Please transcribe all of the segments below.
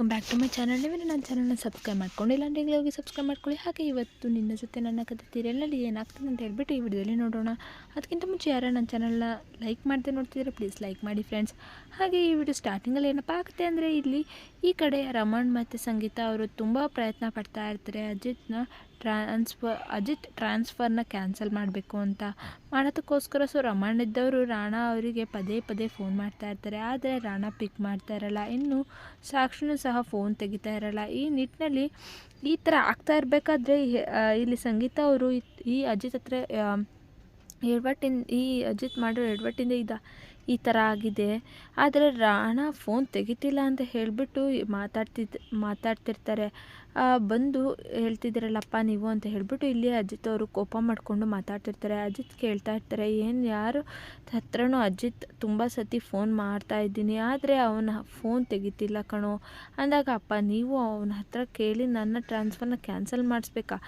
Welcome back to my channel ನೀವು ನನ್ನ ಚಾನಲ್ನ ಸಬ್ಸ್ಕ್ರೈಬ್ ಮಾಡ್ಕೊಂಡಿಲ್ಲ ಅಂದರೆ ಈಗಲೇ ಹೋಗಿ ಸಬ್ಸ್ಕ್ರೈಬ್ ಮಾಡ್ಕೊಳ್ಳಿ. ಹಾಗೆ ಇವತ್ತು ನಿನ್ನ ಜೊತೆ ನನ್ನ ಕತೆ ತೀರೆಲ್ಲಲ್ಲಿ ಏನಾಗ್ತದೆ ಅಂತ ಹೇಳ್ಬಿಟ್ಟು ಈ ವಿಡಿಯೋದಲ್ಲಿ ನೋಡೋಣ. ಅದಕ್ಕಿಂತ ಮುಂಚೆ ಯಾರು ನನ್ನ ಚಾನಲ್ನ ಲೈಕ್ ಮಾಡದೆ ನೋಡ್ತಿದ್ರೆ ಪ್ಲೀಸ್ ಲೈಕ್ ಮಾಡಿ ಫ್ರೆಂಡ್ಸ್ ಹಾಗೆ ಈ ವಿಡಿಯೋ ಸ್ಟಾರ್ಟಿಂಗಲ್ಲಿ ಏನಪ್ಪ ಆಗುತ್ತೆ ಅಂದರೆ ಇಲ್ಲಿ ಈ ಕಡೆ ರಮಣ್ ಮತ್ತು ಸಂಗೀತ ಅವರು ತುಂಬ ಪ್ರಯತ್ನ ಪಡ್ತಾ ಇರ್ತಾರೆ. ಅಜಿತ್ನ ಟ್ರಾನ್ಸ್ಫರ್, ಅಜಿತ್ ಟ್ರಾನ್ಸ್ಫರ್ನ ಕ್ಯಾನ್ಸಲ್ ಮಾಡಬೇಕು ಅಂತ. ಮಾಡೋದಕ್ಕೋಸ್ಕರ ಸೊ ರಮಣ್ ಇದ್ದವರು ರಾಣಾ ಅವರಿಗೆ ಪದೇ ಪದೇ ಫೋನ್ ಮಾಡ್ತಾ ಇರ್ತಾರೆ. ಆದರೆ ರಾಣಾ ಪಿಕ್ ಮಾಡ್ತಾ ಇರಲ್ಲ. ಇನ್ನು ಸಾಕ್ಷಿನೂ ಸಹ ಫೋನ್ ತೆಗಿತಾ ಇರಲ್ಲ. ಈ ನಿಟ್ಟಿನಲ್ಲಿ ಈ ಥರ ಆಗ್ತಾ ಇರಬೇಕಾದ್ರೆ ಇಲ್ಲಿ ಸಂಗೀತ ಅವರು ಈ ಅಜಿತ್ ಹತ್ರ ಎಡವಟ್ಟಿಂದ ಈ ಅಜಿತ್ ಮಾಡೋ ಎಡವಟ್ಟಿಂದ ಇದ. ಈ ಥರ ಆಗಿದೆ. ಆದರೆ ರಾಣಾ ಫೋನ್ ತೆಗಿತಿಲ್ಲ ಅಂತ ಹೇಳಿಬಿಟ್ಟು ಮಾತಾಡ್ತಿದ್ದ ಮಾತಾಡ್ತಿರ್ತಾರೆ. ಬಂದು ಹೇಳ್ತಿದ್ದೀರಲ್ಲಪ್ಪ ನೀವು ಅಂತ ಹೇಳಿಬಿಟ್ಟು ಇಲ್ಲಿ ಅಜಿತ್ ಅವರು ಕೋಪ ಮಾಡಿಕೊಂಡು ಮಾತಾಡ್ತಿರ್ತಾರೆ. ಅಜಿತ್ ಕೇಳ್ತಾ ಇರ್ತಾರೆ, ಏನು ಯಾರು? ಹತ್ರನೂ ಅಜಿತ್ ತುಂಬ ಸತಿ ಫೋನ್ ಮಾಡ್ತಾ ಇದ್ದೀನಿ. ಆದರೆ ಅವನ ಫೋನ್ ತೆಗಿತಿಲ್ಲ ಕಣೋ. ಅಂದಾಗ, ಅಪ್ಪ, ನೀವು ಅವನ ಹತ್ರ ಕೇಳಿ ನನ್ನ ಟ್ರಾನ್ಸ್ಫರ್ನ ಕ್ಯಾನ್ಸಲ್ ಮಾಡಿಸ್ಬೇಕಾ?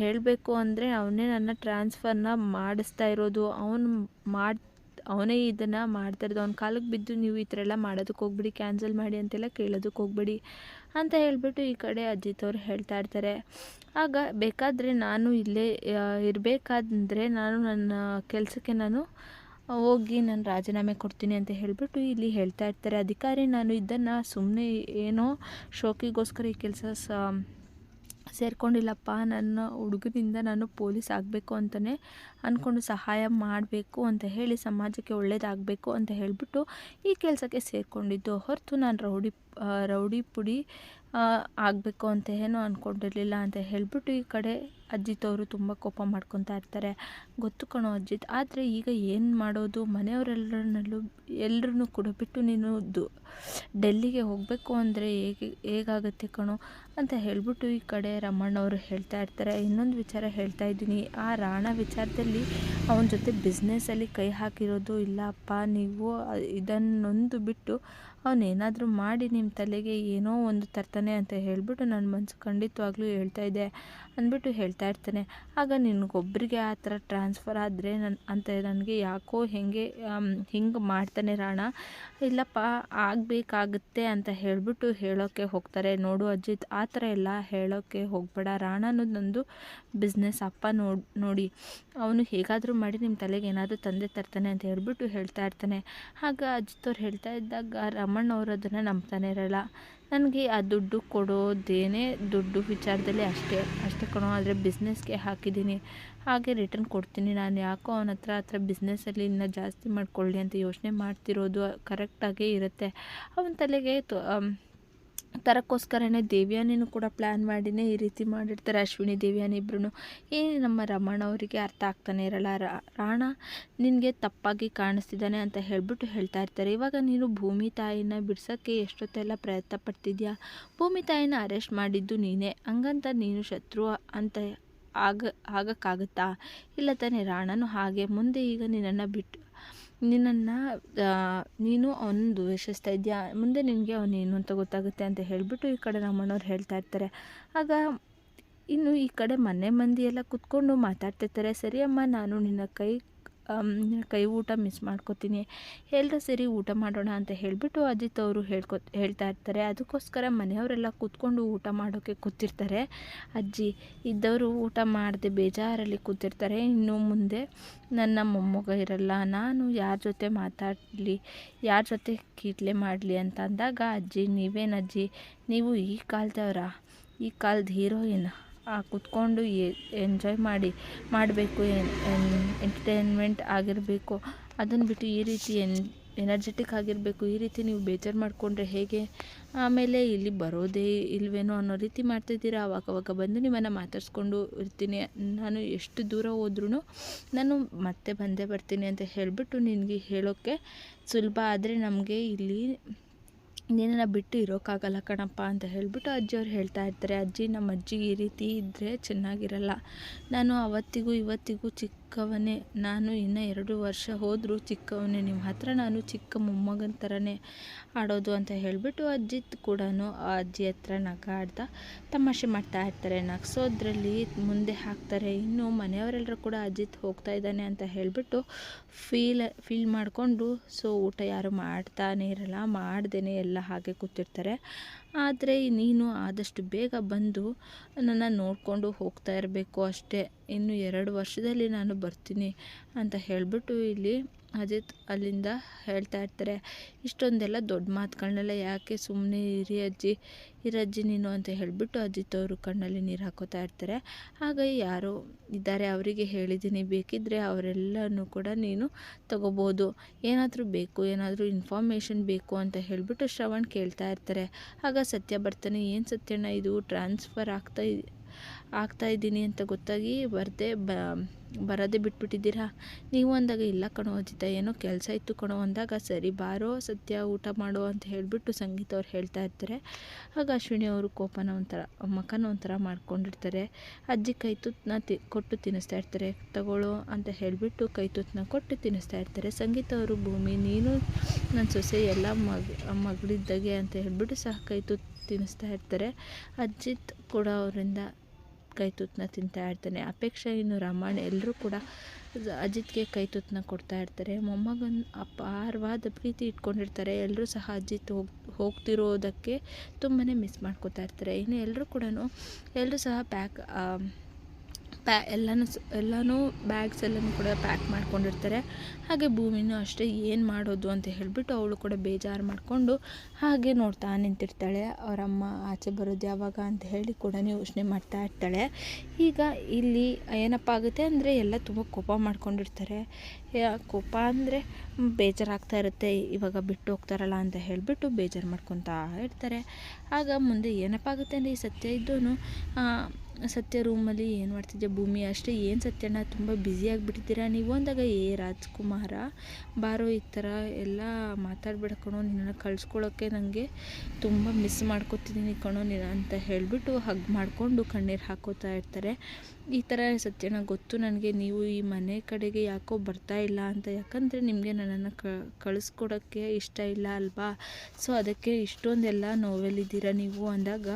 ಹೇಳಬೇಕು ಅಂದರೆ ಅವನೇ ನನ್ನ ಟ್ರಾನ್ಸ್ಫರ್ನ ಮಾಡಿಸ್ತಾ ಇರೋದು. ಅವನು ಮಾಡಿ ಅವನೇ ಇದನ್ನು ಮಾಡ್ತಾ ಇರೋದು. ಅವ್ನ ಕಾಲಕ್ಕೆ ಬಿದ್ದು ನೀವು ಈ ಥರ ಎಲ್ಲ ಮಾಡೋದಕ್ಕೆ ಹೋಗ್ಬಿಡಿ ಕ್ಯಾನ್ಸಲ್ ಮಾಡಿ ಅಂತೆಲ್ಲ ಕೇಳೋದಕ್ಕೆ ಹೋಗ್ಬೇಡಿ ಅಂತ ಹೇಳಿಬಿಟ್ಟು ಈ ಕಡೆ ಅಜಿತ್ ಅವ್ರು ಹೇಳ್ತಾ ಇರ್ತಾರೆ. ಆಗ ಬೇಕಾದರೆ ನಾನು ಇಲ್ಲೇ ಇರಬೇಕಾದ್ರೆ ನಾನು ನನ್ನ ಕೆಲಸಕ್ಕೆ ನಾನು ಹೋಗಿ ನಾನು ರಾಜೀನಾಮೆ ಕೊಡ್ತೀನಿ ಅಂತ ಹೇಳಿಬಿಟ್ಟು ಇಲ್ಲಿ ಹೇಳ್ತಾ ಇರ್ತಾರೆ. ಅಧಿಕಾರಿ ನಾನು ಇದನ್ನು ಸುಮ್ಮನೆ ಏನೋ ಶೋಕಿಗೋಸ್ಕರ ಈ ಕೆಲಸ ಸ ಸೇರ್ಕೊಂಡಿಲ್ಲಪ್ಪ, ನನ್ನ ಹುಡುಗನಿಂದ ನಾನು ಪೊಲೀಸ್ ಆಗಬೇಕು ಅಂತಲೇ ಅಂದ್ಕೊಂಡು ಸಹಾಯ ಮಾಡಬೇಕು ಅಂತ ಹೇಳಿ ಸಮಾಜಕ್ಕೆ ಒಳ್ಳೆಯದಾಗಬೇಕು ಅಂತ ಹೇಳಿಬಿಟ್ಟು ಈ ಕೆಲಸಕ್ಕೆ ಸೇರಿಕೊಂಡಿದ್ದು. ಹೊರತು ನಾನು ರೌಡಿ ರೌಡಿ ಪುಡಿ ಆಗಬೇಕು ಅಂತ ಏನೂ ಅಂದ್ಕೊಂಡಿರಲಿಲ್ಲ ಅಂತ ಹೇಳಿಬಿಟ್ಟು ಈ ಕಡೆ ಅಜ್ಜಿತ್ ಅವರು ತುಂಬ ಕೋಪ ಮಾಡ್ಕೊತಾ ಇರ್ತಾರೆ. ಗೊತ್ತು ಕಣೋ ಅಜ್ಜಿತ್ ಆದರೆ ಈಗ ಏನು ಮಾಡೋದು? ಮನೆಯವರೆಲ್ಲರನ್ನಲ್ಲೂ ಎಲ್ಲರನ್ನೂ ಕೂಡ ಬಿಟ್ಟು ನೀನು ದು, ಡೆಲ್ಲಿಗೆ ಹೋಗಬೇಕು ಅಂದರೆ ಹೇಗೆ, ಹೇಗಾಗುತ್ತೆ ಕಣೋ ಅಂತ ಹೇಳಿಬಿಟ್ಟು ಈ ಕಡೆ ರಮಣ್ಣವರು ಹೇಳ್ತಾ ಇರ್ತಾರೆ. ಇನ್ನೊಂದು ವಿಚಾರ ಹೇಳ್ತಾ ಇದ್ದೀನಿ. ಆ ರಾಣ ವಿಚಾರದಲ್ಲಿ ಅವನ ಜೊತೆ ಬಿಸ್ನೆಸ್ಸಲ್ಲಿ ಕೈ ಹಾಕಿರೋದು ಇಲ್ಲಪ್ಪ, ನೀವು ಇದನ್ನೊಂದು ಬಿಟ್ಟು ಅವನೇನಾದರೂ ಮಾಡಿ ನಿಮ್ಮ ತಲೆಗೆ ಏನೋ ಒಂದು ತರ್ತಾನೆ ಅಂತ ಹೇಳಿಬಿಟ್ಟು ನನ್ನ ಮನಸ್ಸು ಖಂಡಿತವಾಗ್ಲೂ ಹೇಳ್ತಾ ಇದೆ. ಅಂದ್ಬಿಟ್ಟು ಹೇಳ್ತಾ ಇರ್ತಾನೆ. ಆಗ ನಿನಗೊಬ್ಬರಿಗೆ ಆ ಥರ ಟ್ರಾನ್ಸ್ಫರ್ ಆದರೆ ನನ್ನ ಅಂತ ನನಗೆ ಯಾಕೋ ಹೇಗೆ ಹಿಂಗೆ ಮಾಡ್ತಾನೆ ರಾಣ. ಇಲ್ಲಪ್ಪ, ಆಗಬೇಕಾಗುತ್ತೆ ಅಂತ ಹೇಳಿಬಿಟ್ಟು ಹೇಳೋಕ್ಕೆ ಹೋಗ್ತಾರೆ. ನೋಡು ಅಜಿತ್, ಆ ಥರ ಎಲ್ಲ ಹೇಳೋಕ್ಕೆ ಹೋಗಬೇಡ. ರಾಣ ಅನ್ನೋದು ನಂದು ಬಿಸ್ನೆಸ್ ಅಪ್ಪ ನೋಡಿ ನೋಡಿ. ಅವನು ಹೇಗಾದರೂ ಮಾಡಿ ನಿಮ್ಮ ತಲೆಗೆ ಏನಾದರೂ ತಂದೆ ತರ್ತಾನೆ ಅಂತ ಹೇಳಿಬಿಟ್ಟು ಹೇಳ್ತಾ ಇರ್ತಾನೆ. ಆಗ ಅಜಿತ್ ಅವ್ರು ಹೇಳ್ತಾ ಇದ್ದಾಗ ರಮಣ್ಣ ಅವರು ಅದನ್ನು ನಂಬ್ತಾನೆ ಇರಲ್ಲ. ನನಗೆ ಆ ದುಡ್ಡು ಕೊಡೋದೇನೇ ದುಡ್ಡು ವಿಚಾರದಲ್ಲಿ ಅಷ್ಟೇ. ಅಷ್ಟೇ ಕಣೋ, ಆದರೆ ಬಿಸ್ನೆಸ್ಗೆ ಹಾಕಿದ್ದೀನಿ. ಹಾಗೆ ರಿಟರ್ನ್ ಕೊಡ್ತೀನಿ. ನಾನು ಯಾಕೋ ಅವನ ಹತ್ರ ಹತ್ರ ಬಿಸ್ನೆಸ್ಸಲ್ಲಿ ಇನ್ನೂ ಜಾಸ್ತಿ ಮಾಡಿಕೊಳ್ಳಿ ಅಂತ ಯೋಚನೆ ಮಾಡ್ತಿರೋದು ಕರೆಕ್ಟಾಗೇ ಇರುತ್ತೆ. ಅವನ ತಲೆಗೆ ತರಕ್ಕೋಸ್ಕರನೇ ದೇವ್ಯಾನಿನೂ ಕೂಡ ಪ್ಲ್ಯಾನ್ ಮಾಡಿನೇ ಈ ರೀತಿ ಮಾಡಿರ್ತಾರೆ. ಅಶ್ವಿನಿ, ದೇವ್ಯಾನಿ ಇಬ್ಬರೂ ಏನು ನಮ್ಮ ರಮಣ ಅವರಿಗೆ ಅರ್ಥ ಆಗ್ತಾನೆ ಇರಲ್ಲ. ರಾಣ ನಿನಗೆ ತಪ್ಪಾಗಿ ಕಾಣಿಸ್ತಿದ್ದಾನೆ ಅಂತ ಹೇಳಿಬಿಟ್ಟು ಹೇಳ್ತಾ ಇರ್ತಾರೆ. ಇವಾಗ ನೀನು ಭೂಮಿ ತಾಯಿನ ಬಿಡ್ಸೋಕ್ಕೆ ಎಷ್ಟೊತ್ತೆಲ್ಲ ಪ್ರಯತ್ನ ಪಡ್ತಿದ್ಯಾ? ಭೂಮಿ ತಾಯಿನ ಅರೆಸ್ಟ್ ಮಾಡಿದ್ದು ನೀನೇ. ಹಂಗಂತ ನೀನು ಶತ್ರು ಅಂತ ಆಗ, ಆಗಕ್ಕಾಗುತ್ತಾ? ಇಲ್ಲ ತಾನೇ, ರಾಣನು ಹಾಗೆ. ಮುಂದೆ ಈಗ ನಿನ್ನನ್ನು ಬಿಟ್ಟು ನಿನ್ನನ್ನು ನೀನು ಅವನು ದ್ವೇಷಿಸ್ತಾ ಇದೆಯಾ? ಮುಂದೆ ನಿನಗೆ ಅವನೇನು ಅಂತ ಗೊತ್ತಾಗುತ್ತೆ ಅಂತ ಹೇಳಿಬಿಟ್ಟು ಈ ಕಡೆ ನಮ್ಮಣ್ಣವ್ರು ಹೇಳ್ತಾ ಇರ್ತಾರೆ. ಆಗ ಇನ್ನು ಈ ಕಡೆ ಮನೆ ಮಂದಿ ಎಲ್ಲ ಕುತ್ಕೊಂಡು ಮಾತಾಡ್ತಿರ್ತಾರೆ. ಸರಿ ಅಮ್ಮ, ನಾನು ನಿನ್ನ ಕೈ ಕೈ ಊಟ ಮಿಸ್ ಮಾಡ್ಕೋತೀನಿ. ಎಲ್ಲರೂ ಸೇರಿ, ಊಟ ಮಾಡೋಣ ಅಂತ ಹೇಳಿಬಿಟ್ಟು ಅಜಿತ್ ಅವರು ಹೇಳ್ಕೊ, ಹೇಳ್ತಾ ಇರ್ತಾರೆ. ಅದಕ್ಕೋಸ್ಕರ ಮನೆಯವರೆಲ್ಲ ಕೂತ್ಕೊಂಡು ಊಟ ಮಾಡೋಕ್ಕೆ ಕೂತಿರ್ತಾರೆ. ಅಜ್ಜಿ, ಇದ್ದವರು ಊಟ ಮಾಡದೆ ಬೇಜಾರಲ್ಲಿ ಕೂತಿರ್ತಾರೆ. ಇನ್ನು ಮುಂದೆ ನನ್ನ ಮೊಮ್ಮಗ ಇರಲ್ಲ. ನಾನು ಯಾರ ಜೊತೆ ಮಾತಾಡಲಿ, ಯಾರ ಜೊತೆ ಕೀಟ್ಲೆ ಮಾಡಲಿ ಅಂತ ಅಂದಾಗ, ಅಜ್ಜಿ ನೀವೇನಜ್ಜಿ ನೀವು ಈ ಕಾಲದವರ? ಈ ಕಾಲದ ಹೀರೋಯಿನ್? ಕುತ್ಕೊಂಡು ಎಂಜಾಯ್ ಮಾಡಿ, ಮಾಡಬೇಕು ಎಂಟರ್ಟೈನ್ಮೆಂಟ್ ಆಗಿರಬೇಕು. ಅದನ್ನು ಬಿಟ್ಟು ಈ ರೀತಿ ಎನ್ ಎನರ್ಜೆಟಿಕ್ ಆಗಿರಬೇಕು. ಈ ರೀತಿ ನೀವು ಬೇಜಾರು ಮಾಡಿಕೊಂಡ್ರೆ ಹೇಗೆ? ಆಮೇಲೆ ಇಲ್ಲಿ ಬರೋದೇ ಇಲ್ವೇನೋ ಅನ್ನೋ ರೀತಿ ಮಾಡ್ತಿದ್ದೀರಾ ಅವಾಗ ಅವಾಗ ಬಂದು ನಿಮ್ಮನ್ನು ಮಾತಾಡಿಸ್ಕೊಂಡು ಇರ್ತೀನಿ. ನಾನು ಎಷ್ಟು ದೂರ ಹೋದ್ರೂ ನಾನು ಮತ್ತೆ ಬಂದೇ ಬರ್ತೀನಿ ಅಂತ ಹೇಳಿಬಿಟ್ಟು ನಿನಗೆ ಹೇಳೋಕ್ಕೆ ಸುಲಭ. ಆದರೆ ನಮಗೆ ಇಲ್ಲಿ ನಿನ್ನನ್ನು ಬಿಟ್ಟು ಇರೋಕ್ಕಾಗಲ್ಲ ಕಣಪ್ಪ ಅಂತ ಹೇಳಿಬಿಟ್ಟು ಅಜ್ಜಿಯವ್ರು ಹೇಳ್ತಾ ಇರ್ತಾರೆ. ಅಜ್ಜಿ ನಮ್ಮ ಅಜ್ಜಿ ಈ ರೀತಿ ಇದ್ದರೆ ಚೆನ್ನಾಗಿರಲ್ಲ. ನಾನು ಅವತ್ತಿಗೂ ಇವತ್ತಿಗೂ ಚಿಕ್ಕ ಚಿಕ್ಕವನೇ, ನಾನು ಇನ್ನು ಎರಡು ವರ್ಷ ಹೋದರೂ ಚಿಕ್ಕವನೇ ನಿಮ್ಮ ಹತ್ರ ನಾನು ಚಿಕ್ಕ ಮೊಮ್ಮಗನ ಥರನೇ ಆಡೋದು ಅಂತ ಹೇಳಿಬಿಟ್ಟು ಅಜ್ಜಿತ್ ಕೂಡ ಆ ಅಜ್ಜಿ ಹತ್ರ ನಗ ಆಡ್ತಾ ತಮಾಷೆ ಮಾಡ್ತಾ ಇರ್ತಾರೆ. ನಗ್ಸೋದ್ರಲ್ಲಿ ಮುಂದೆ ಹಾಕ್ತಾರೆ. ಇನ್ನು ಮನೆಯವರೆಲ್ಲರೂ ಕೂಡ ಅಜ್ಜಿತ್ ಹೋಗ್ತಾ ಇದ್ದಾನೆ ಅಂತ ಹೇಳಿಬಿಟ್ಟು ಫೀಲ್ ಫೀಲ್ ಮಾಡಿಕೊಂಡು, ಸೊ, ಊಟ ಯಾರು ಮಾಡ್ತಾನೆ ಇರಲ್ಲ ಮಾಡ್ದೇ ಎಲ್ಲ ಹಾಗೆ ಕೂತಿರ್ತಾರೆ. ಆದರೆ ನೀನು ಆದಷ್ಟು ಬೇಗ ಬಂದು ನನ್ನ ನೋಡಿಕೊಂಡು ಹೋಗ್ತಾ ಇರಬೇಕು ಅಷ್ಟೇ. ಇನ್ನು ಎರಡು ವರ್ಷದಲ್ಲಿ ನಾನು ಬರ್ತೀನಿ ಅಂತ ಹೇಳಿಬಿಟ್ಟು ಇಲ್ಲಿ ಅಜಿತ್ ಅಲ್ಲಿಂದ ಹೇಳ್ತಾ ಇರ್ತಾರೆ. ಇಷ್ಟೊಂದೆಲ್ಲ ದೊಡ್ಡ ಮಾತುಗಳನ್ನೆಲ್ಲ ಯಾಕೆ ಸುಮ್ಮನೆ ಇರಿ ಅಜ್ಜಿ ಇರಜ್ಜಿ ನೀನು ಅಂತ ಹೇಳಿಬಿಟ್ಟು ಅಜಿತ್ ಅವರು ಕಣ್ಣಲ್ಲಿ ನೀರು ಹಾಕೋತಾ ಇರ್ತಾರೆ. ಆಗ ಯಾರು ಇದ್ದಾರೆ, ಅವರಿಗೆ ಹೇಳಿದ್ದೀನಿ ಬೇಕಿದ್ದರೆ ಅವರೆಲ್ಲನೂ ಕೂಡ ನೀನು ತಗೋಬೋದು. ಏನಾದರೂ ಬೇಕು, ಏನಾದರೂ ಇನ್ಫಾರ್ಮೇಷನ್ ಬೇಕು ಅಂತ ಹೇಳಿಬಿಟ್ಟು ಶ್ರವಣ್ ಕೇಳ್ತಾ ಇರ್ತಾರೆ. ಆಗ ಸತ್ಯ ಬರ್ತಾನೆ, ಏನು ಸತ್ಯಣ್ಣ ಇದು? ಟ್ರಾನ್ಸ್ಫರ್ ಆಗ್ತಾ ಆಗ್ತಾ ಇದ್ದೀನಿ ಅಂತ ಗೊತ್ತಾಗಿ ಬರದೆ ಬ ಬರೋದೇ ಬಿಟ್ಬಿಟ್ಟಿದ್ದೀರಾ? ನೀವು ಅಂದಾಗ, ಇಲ್ಲ ಕಣೋ ಅಜಿತ, ಏನೋ ಕೆಲಸ ಇತ್ತು ಕಣೋ ಅಂದಾಗ, ಸರಿ ಬಾರೋ, ಸತ್ಯ ಊಟ ಮಾಡೋ ಅಂತ ಹೇಳಿಬಿಟ್ಟು ಸಂಗೀತ ಅವ್ರು ಹೇಳ್ತಾ ಇರ್ತಾರೆ. ಆಗ ಅಶ್ವಿನಿ ಅವರು ಕೋಪನ ಒಂಥರ ಮಖನ ಒಂಥರ ಮಾಡ್ಕೊಂಡಿರ್ತಾರೆ. ಅಜ್ಜಿ ಕೈ ತುತ್ತನ್ನ ತಿ, ಕೊಟ್ಟು ತಿನ್ನಿಸ್ತಾ ಇರ್ತಾರೆ. ತಗೊಳ್ಳೋ ಅಂತ ಹೇಳಿಬಿಟ್ಟು ಕೈ ತುತ್ತನ್ನ ಕೊಟ್ಟು ತಿನ್ನಿಸ್ತಾ ಇರ್ತಾರೆ. ಸಂಗೀತ ಅವರು, ಭೂಮಿ, ನೀನು, ನನ್ನ ಸೊಸೆ, ಎಲ್ಲ ಮಗ, ಮಗಳಿದ್ದಾಗೆ ಅಂತ ಹೇಳಿಬಿಟ್ಟು ಸಹ ಕೈ ತುತ್ತು ತಿನ್ನಿಸ್ತಾ ಇರ್ತಾರೆ. ಅಜ್ಜಿತ್ ಕೂಡ ಅವರಿಂದ ಕೈ ತುತ್ತನ್ನ ತಿಂತಾ ಇರ್ತಾನೆ. ಅಪೇಕ್ಷೆ ಇನ್ನು ರಾಮಾಯಣ ಎಲ್ಲರೂ ಕೂಡ ಅಜಿತ್ಗೆ ಕೈ ತುತ್ತನ್ನ ಕೊಡ್ತಾ ಇರ್ತಾರೆ. ಮೊಮ್ಮಗನ ಅಪಾರವಾದ ಪ್ರೀತಿ ಇಟ್ಕೊಂಡಿರ್ತಾರೆ. ಎಲ್ಲರೂ ಸಹ ಅಜಿತ್ ಹೋಗಿ, ಹೋಗ್ತಿರೋದಕ್ಕೆ ತುಂಬಾ ಮಿಸ್ ಮಾಡ್ಕೋತಾ ಇರ್ತಾರೆ. ಇನ್ನು ಎಲ್ಲರೂ ಕೂಡ ಎಲ್ಲರೂ ಸಹ ಪ್ಯಾಕ್ ಪ್ಯಾ, ಎಲ್ಲನೂ ಎಲ್ಲನೂ ಬ್ಯಾಗ್ಸ್ ಎಲ್ಲನೂ ಕೂಡ ಪ್ಯಾಕ್ ಮಾಡ್ಕೊಂಡಿರ್ತಾರೆ. ಹಾಗೆ ಭೂಮಿನೂ ಅಷ್ಟೇ ಏನು ಮಾಡೋದು ಅಂತ ಹೇಳಿಬಿಟ್ಟು ಅವಳು ಕೂಡ ಬೇಜಾರು ಮಾಡಿಕೊಂಡು ಹಾಗೆ ನೋಡ್ತಾ ನಿಂತಿರ್ತಾಳೆ. ಅವರಮ್ಮ ಆಚೆ ಬರೋದು ಯಾವಾಗ ಅಂತ ಹೇಳಿ ಕೂಡ ಯೋಚನೆ ಮಾಡ್ತಾ ಇರ್ತಾಳೆ. ಈಗ ಇಲ್ಲಿ ಏನಪ್ಪ ಆಗುತ್ತೆ ಅಂದರೆ ಎಲ್ಲ ತುಂಬ ಕೋಪ ಮಾಡ್ಕೊಂಡಿರ್ತಾರೆ. ಕೋಪ ಅಂದರೆ ಬೇಜಾರಾಗ್ತಾ ಇರುತ್ತೆ. ಇವಾಗ ಬಿಟ್ಟು ಹೋಗ್ತಾರಲ್ಲ ಅಂತ ಹೇಳಿಬಿಟ್ಟು ಬೇಜಾರು ಮಾಡ್ಕೊತಾ ಇರ್ತಾರೆ. ಆಗ ಮುಂದೆ ಏನಪ್ಪ ಆಗುತ್ತೆ ಅಂದರೆ ಈ ಸತ್ಯ ಇದ್ದೂ ಸತ್ಯ ರೂಮಲ್ಲಿ ಏನು ಮಾಡ್ತಿದ್ದೆ ಭೂಮಿ? ಅಷ್ಟೇ ಏನು ಸತ್ಯಣ್ಣ? ತುಂಬ ಬ್ಯುಸಿಯಾಗಿಬಿಟ್ಟಿದ್ದೀರಾ ನೀವು ಅಂದಾಗ, ಏ, ರಾಜ್ಕುಮಾರ, ಬಾರೋ ಈ ಥರ ಎಲ್ಲ ಮಾತಾಡ್ಬೇಡ ಕಣೋ. ನಿನ್ನನ್ನು ಕಳ್ಸ್ಕೊಳ್ಳೋಕ್ಕೆ ನನಗೆ ತುಂಬ ಮಿಸ್ ಮಾಡ್ಕೊತಿದ್ದೀನಿ ಕಣೋ ನೀನು ಅಂತ ಹೇಳಿಬಿಟ್ಟು ಹಗ್ ಮಾಡಿಕೊಂಡು ಕಣ್ಣೀರು ಹಾಕೋತಾ ಇರ್ತಾರೆ. ಈ ಥರ ಸತ್ಯನ ಗೊತ್ತು ನನಗೆ, ನೀವು ಈ ಮನೆ ಕಡೆಗೆ ಯಾಕೋ ಬರ್ತಾ ಇಲ್ಲ ಅಂತ. ಯಾಕಂದರೆ ನಿಮಗೆ ನನ್ನನ್ನು ಕಳಿಸ್ಕೊಡೋಕ್ಕೆ ಇಷ್ಟ ಇಲ್ಲ ಅಲ್ವಾ? ಸೊ, ಅದಕ್ಕೆ ಇಷ್ಟೊಂದೆಲ್ಲ ನೋವಲ್ಲಿದ್ದೀರಾ ನೀವು ಅಂದಾಗ,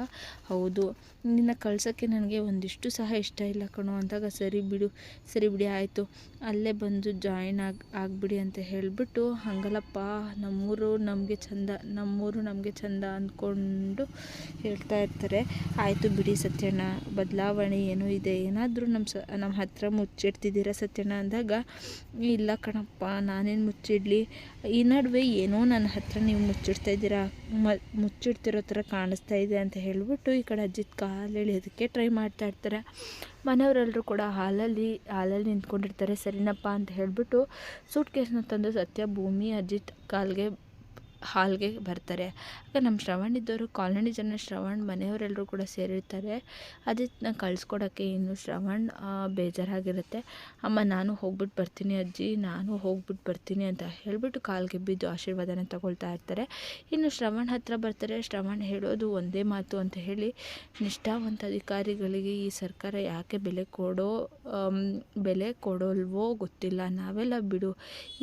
ಹೌದು. ನಿನ್ನ ಕಳ್ಸೋಕ್ಕೆ ನನಗೆ ಒಂದಿಷ್ಟು ಸಹ ಇಷ್ಟ ಇಲ್ಲ ಕಣೋ ಅಂದಾಗ, ಸರಿ ಬಿಡು, ಸರಿ ಬಿಡಿ, ಆಯಿತು. ಅಲ್ಲೇ ಬಂದು ಜಾಯಿನ್ ಆಗಿ, ಆಗಿಬಿಡಿ ಅಂತ ಹೇಳಿಬಿಟ್ಟು ಹಂಗಲ್ಲಪ್ಪ, ನಮ್ಮೂರು ನಮಗೆ ಚಂದ, ನಮ್ಮೂರು ನಮಗೆ ಚಂದ ಅಂದ್ಕೊಂಡು ಹೇಳ್ತಾ ಇರ್ತಾರೆ. ಆಯಿತು ಬಿಡಿ ಸತ್ಯಣ್ಣ, ಬದಲಾವಣೆ ಏನೂ ಇದೆ ಏನಾದರೂ ನಮ್ಮ ಸ ನಮ್ಮ ಹತ್ರ ಮುಚ್ಚಿಡ್ತಿದ್ದೀರಾ ಸತ್ಯಣ್ಣ ಅಂದಾಗ, ಇಲ್ಲ ಕಣಪ್ಪ, ನಾನೇನು ಮುಚ್ಚಿಡಲಿ. ಈ ನಡುವೆ ಏನೋ ನನ್ನ ಹತ್ರ ನೀವು ಮುಚ್ಚಿಡ್ತಾ ಇದ್ದೀರಾ, ಮ, ಮುಚ್ಚಿಡ್ತಿರೋ ಥರ ಕಾಣಿಸ್ತಾ ಇದೆ ಅಂತ ಹೇಳಿಬಿಟ್ಟು ಈ ಕಡೆ ಅಜ್ಜಿತ್ ಕಾಲು ಎಳೆಯೋದಕ್ಕೆ ಟ್ರೈ ಮಾಡ್ತಾ ಇರ್ತಾರೆ. ಮನೆಯವರೆಲ್ಲರೂ ಕೂಡ ಹಾಲಲ್ಲಿ ಹಾಲಲ್ಲಿ ನಿಂತ್ಕೊಂಡಿರ್ತಾರೆ, ಸರಿನಪ್ಪ ಅಂತ ಹೇಳಿಬಿಟ್ಟು ಸೂಟ್ ಕೇಸ್ನ ತಂದು ಸತ್ಯ, ಭೂಮಿ, ಅಜಿತ್ ಕಾಲ್ಗೆ ಹಾಲ್ಗೆ ಬರ್ತಾರೆ. ಆಗ ನಮ್ಮ ಶ್ರವಣ್ ಇದ್ದವರು ಕಾಲೋನಿ ಜನ ಶ್ರವಣ್ ಮನೆಯವರೆಲ್ಲರೂ ಕೂಡ ಸೇರಿರ್ತಾರೆ. ಅದನ್ನ ಕಳಿಸ್ಕೊಡೋಕ್ಕೆ ಇನ್ನು ಶ್ರವಣ್ ಬೇಜಾರಾಗಿರುತ್ತೆ. ಅಮ್ಮ, ನಾನು ಹೋಗ್ಬಿಟ್ಟು ಬರ್ತೀನಿ ಅಜ್ಜಿ, ನಾನು ಹೋಗ್ಬಿಟ್ಟು ಬರ್ತೀನಿ ಅಂತ ಹೇಳಿಬಿಟ್ಟು ಕಾಲಿಗೆ ಬಿದ್ದು ಆಶೀರ್ವಾದನ ತಗೊಳ್ತಾ ಇರ್ತಾರೆ. ಇನ್ನು ಶ್ರವಣ್ ಹತ್ರ ಬರ್ತಾರೆ. ಶ್ರವಣ್ ಹೇಳೋದು ಒಂದೇ ಮಾತು ಅಂತ ಹೇಳಿ, ನಿಷ್ಠಾವಂತ ಅಧಿಕಾರಿಗಳಿಗೆ ಈ ಸರ್ಕಾರ ಯಾಕೆ ಬೆಲೆ ಕೊಡೋ ಬೆಲೆ ಕೊಡೋಲ್ವೋ ಗೊತ್ತಿಲ್ಲ. ನಾವೆಲ್ಲ ಬಿಡು.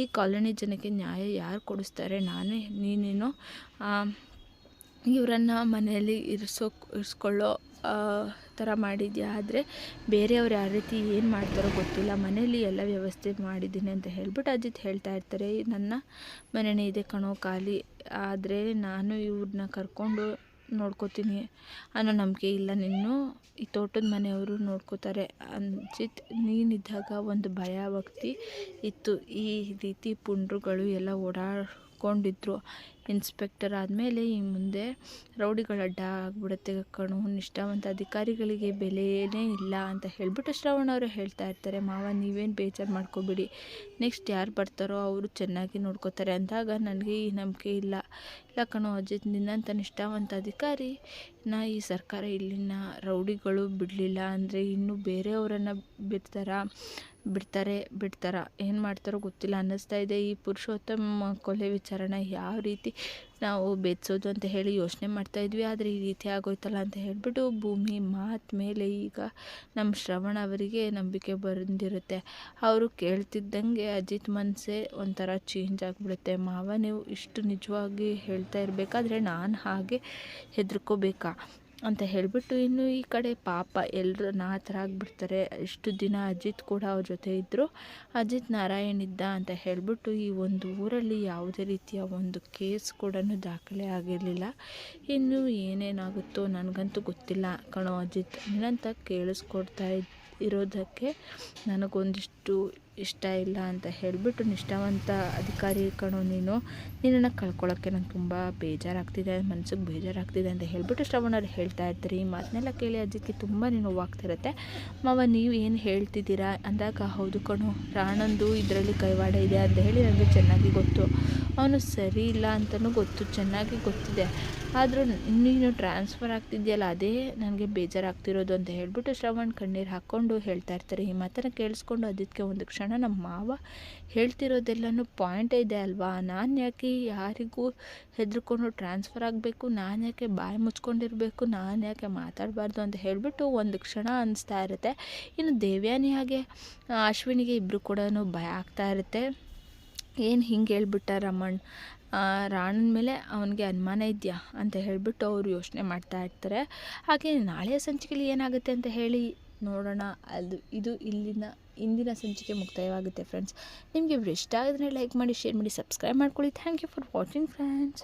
ಈ ಕಾಲೋನಿ ಜನಕ್ಕೆ ನ್ಯಾಯ ಯಾರು ಕೊಡಿಸ್ತಾರೆ? ನಾನೇ ನೀನೇನೋ? ಇವರನ್ನು ಮನೆಯಲ್ಲಿ ಇರಿಸೋ, ಇರಿಸ್ಕೊಳ್ಳೋ ಥರ ಮಾಡಿದ್ಯಾ? ಆದರೆ ಬೇರೆಯವ್ರು ಯಾವ ರೀತಿ ಏನು ಮಾಡ್ತಾರೋ ಗೊತ್ತಿಲ್ಲ. ಮನೆಯಲ್ಲಿ ಎಲ್ಲ ವ್ಯವಸ್ಥೆ ಮಾಡಿದ್ದೀನಿ ಅಂತ ಹೇಳ್ಬಿಟ್ಟು ಅಜಿತ್ ಹೇಳ್ತಾ ಇರ್ತಾರೆ. ನನ್ನ ಮನೆಯೇ ಇದೆ ಕಣೋ ಖಾಲಿ. ಆದರೆ ನಾನು ಇವ್ರನ್ನ ಕರ್ಕೊಂಡು ನೋಡ್ಕೋತೀನಿ ಅನ್ನೋ ನಂಬಿಕೆ ಇಲ್ಲ. ನಿನ್ನ ಈ ತೋಟದ ಮನೆಯವರು ನೋಡ್ಕೋತಾರೆ. ಅಂಜಿತ್, ನೀನಿದ್ದಾಗ ಒಂದು ಭಯ ಭಕ್ತಿ ಇತ್ತು. ಈ ರೀತಿ ಪುಂಡ್ರುಗಳು ಎಲ್ಲ ಓಡಾಡ್ಕೊಂಡಿದ್ರು ಇನ್ಸ್ಪೆಕ್ಟರ್ ಆದಮೇಲೆ ಈ ಮುಂದೆ ರೌಡಿಗಳ ಅಡ್ಡ ಆಗ್ಬಿಡುತ್ತೆ ಕಣು, ನಿಷ್ಠಾವಂತ ಅಧಿಕಾರಿಗಳಿಗೆ ಬೆಲೆಯೇ ಇಲ್ಲ ಅಂತ ಹೇಳಿಬಿಟ್ಟು ಶ್ರವಣ ಅವರು ಹೇಳ್ತಾ ಇರ್ತಾರೆ, ಮಾವ, ನೀವೇನು ಬೇಜಾರು ಮಾಡ್ಕೋಬಿಡಿ. ನೆಕ್ಸ್ಟ್ ಯಾರು ಬರ್ತಾರೋ ಅವರು ಚೆನ್ನಾಗಿ ನೋಡ್ಕೋತಾರೆ. ಅಂದಾಗ, ನನಗೆ ಈ ನಂಬಿಕೆ ಇಲ್ಲ. ಇಲ್ಲ ಕಣೋ ಅಜಿತ್ ನಿನ್ನಂಥ ನಿಷ್ಠಾವಂತ ಅಧಿಕಾರಿ, ನಾ ಈ ಸರ್ಕಾರ ಇಲ್ಲಿನ ರೌಡಿಗಳು ಬಿಡಲಿಲ್ಲ. ಅಂದರೆ ಇನ್ನೂ ಬೇರೆಯವರನ್ನು ಬಿಡ್ತಾರಾ? ಬಿಡ್ತಾರೆ, ಬಿಡ್ತಾರ? ಏನು ಮಾಡ್ತಾರೋ ಗೊತ್ತಿಲ್ಲ. ಅನ್ನಿಸ್ತಾ ಇದೆ ಈ ಪುರುಷೋತ್ತಮ ಕೊಲೆ ವಿಚಾರನ ಯಾವ ರೀತಿ ನಾವು ಬೆಚ್ಚೋದು ಅಂತ ಹೇಳಿ ಯೋಚನೆ ಮಾಡ್ತಾಯಿದ್ವಿ ಆದರೆ ಈ ರೀತಿ ಆಗೋಯ್ತಲ್ಲ ಅಂತ ಹೇಳಿಬಿಟ್ಟು ಭೂಮಿ ಮಾತು ಮೇಲೆ ಈಗ ನಮ್ಮ ಶ್ರವಣ ಅವರಿಗೆ ನಂಬಿಕೆ ಬಂದಿರುತ್ತೆ. ಅವರು ಕೇಳ್ತಿದ್ದಂಗೆ ಅಜಿತ್ ಮನಸ್ಸೇ ಒಂಥರ ಚೇಂಜ್ ಆಗಿಬಿಡುತ್ತೆ. ಮಾವ, ನೀವು ಇಷ್ಟು ನಿಜವಾಗಿ ಹೇಳ್ತಾ ಇರಬೇಕಾದ್ರೆ ನಾನು ಹಾಗೆ ಹೆದರ್ಕೋಬೇಕಾ? ಅಂತ ಹೇಳಿಬಿಟ್ಟು ಇನ್ನು ಈ ಕಡೆ ಪಾಪ ಎಲ್ಲರೂ ನಾಥರ ಆಗಿಬಿಡ್ತಾರೆ. ಇಷ್ಟು ದಿನ ಅಜಿತ್ ಕೂಡ ಅವ್ರ ಜೊತೆ ಇದ್ದರು ಅಜಿತ್ ನಾರಾಯಣ್ ಇದ್ದ ಅಂತ ಹೇಳಿಬಿಟ್ಟು ಈ ಒಂದು ಊರಲ್ಲಿ ಯಾವುದೇ ರೀತಿಯ ಒಂದು ಕೇಸ್ ಕೂಡ ದಾಖಲೆ ಆಗಿರಲಿಲ್ಲ. ಇನ್ನು ಏನೇನಾಗುತ್ತೋ ನನಗಂತೂ ಗೊತ್ತಿಲ್ಲ ಕಣೋ ಅಜಿತ್. ಏನಂತ ಕೇಳಿಸ್ಕೊಡ್ತಾ ಇರೋದಕ್ಕೆ ನನಗೊಂದಿಷ್ಟು ಇಷ್ಟ ಇಲ್ಲ ಅಂತ ಹೇಳಿಬಿಟ್ಟು ನಿಷ್ಠಾವಂತ ಅಧಿಕಾರಿ ಕಣೋ ನೀನು, ನಿನ್ನನ್ನು ಕಳ್ಕೊಳ್ಳೋಕ್ಕೆ ನಂಗೆ ತುಂಬ ಬೇಜಾರಾಗ್ತಿದೆ, ಮನ್ಸಿಗೆ ಬೇಜಾರಾಗ್ತಿದೆ ಅಂತ ಹೇಳಿಬಿಟ್ಟು ಶ್ರವಣರು ಹೇಳ್ತಾ ಇರ್ತಾರೆ ಈ ಮಾತನ್ನೆಲ್ಲ ಕೇಳಿ ಅಜ್ಜಿಗೆ ತುಂಬ ನೋವಾಗ್ತಿರುತ್ತೆ. ಮಾವ, ನೀವು ಏನು ಹೇಳ್ತಿದ್ದೀರಾ? ಅಂದಾಗ, ಹೌದು ಕಣೋ, ರಾಣಂದು ಇದರಲ್ಲಿ ಕೈವಾಡ ಇದೆ ಅಂತ ಹೇಳಿ ನನಗೆ ಚೆನ್ನಾಗಿ ಗೊತ್ತು. ಅವನು ಸರಿ ಇಲ್ಲ ಅಂತಲೂ ಗೊತ್ತು, ಚೆನ್ನಾಗಿ ಗೊತ್ತಿದೆ. ಆದರೂ ನೀನು ಟ್ರಾನ್ಸ್ಫರ್ ಆಗ್ತಿದೆಯಲ್ಲ, ಅದೇ ನನಗೆ ಬೇಜಾರಾಗ್ತಿರೋದು ಅಂತ ಹೇಳಿಬಿಟ್ಟು ಶ್ರವಣ್ ಕಣ್ಣೀರು ಹಾಕ್ಕೊಂಡು ಹೇಳ್ತಾ ಇರ್ತಾರೆ. ಈ ಮಾತನ್ನು ಕೇಳಿಸ್ಕೊಂಡು ಅದಕ್ಕೆ ಒಂದು ಕ್ಷಣ ನಮ್ಮ ಮಾವ ಹೇಳ್ತಿರೋದೆಲ್ಲನೂ ಪಾಯಿಂಟ್ ಇದೆ ಅಲ್ವಾ? ನಾನು ಯಾಕೆ ಯಾರಿಗೂ ಹೆದರ್ಕೊಂಡು ಟ್ರಾನ್ಸ್ಫರ್ ಆಗಬೇಕು? ನಾನು ಯಾಕೆ ಬಾಯಿ ಮುಚ್ಕೊಂಡಿರಬೇಕು? ನಾನು ಯಾಕೆ ಮಾತಾಡಬಾರ್ದು ಅಂತ ಹೇಳಿಬಿಟ್ಟು ಒಂದು ಕ್ಷಣ ಅನಿಸ್ತಾ ಇರುತ್ತೆ. ಇನ್ನು ದೇವ್ಯಾನಿ ಹಾಗೆ, ಅಶ್ವಿನಿಗೆ ಇಬ್ಬರು ಕೂಡ ಭಯ ಆಗ್ತಾ ಇರುತ್ತೆ. ಏನು ಹಿಂಗೆ ಹೇಳ್ಬಿಟ್ಟ ರಮಣ್? ರಾಣನ ಮೇಲೆ ಅವನಿಗೆ ಅನುಮಾನ ಇದೆಯಾ ಅಂತ ಹೇಳಿಬಿಟ್ಟು ಅವರು ಯೋಚನೆ ಮಾಡ್ತಾ ಇರ್ತಾರೆ. ಹಾಗೆ ನಾಳೆಯ ಸಂಚಿಕೆಯಲ್ಲಿ ಏನಾಗುತ್ತೆ ಅಂತ ಹೇಳಿ ನೋಡೋಣ. ಅದು, ಇದು ಇಲ್ಲಿನ, ಇಂದಿನ ಸಂಚಿಕೆ ಮುಕ್ತಾಯವಾಗುತ್ತೆ ಫ್ರೆಂಡ್ಸ್. ನಿಮಗೆ ಇಷ್ಟ ಆಗಿದ್ರೆ ಲೈಕ್ ಮಾಡಿ, ಶೇರ್ ಮಾಡಿ, ಸಬ್ಸ್ಕ್ರೈಬ್ ಮಾಡ್ಕೊಳ್ಳಿ. Thank you for watching friends.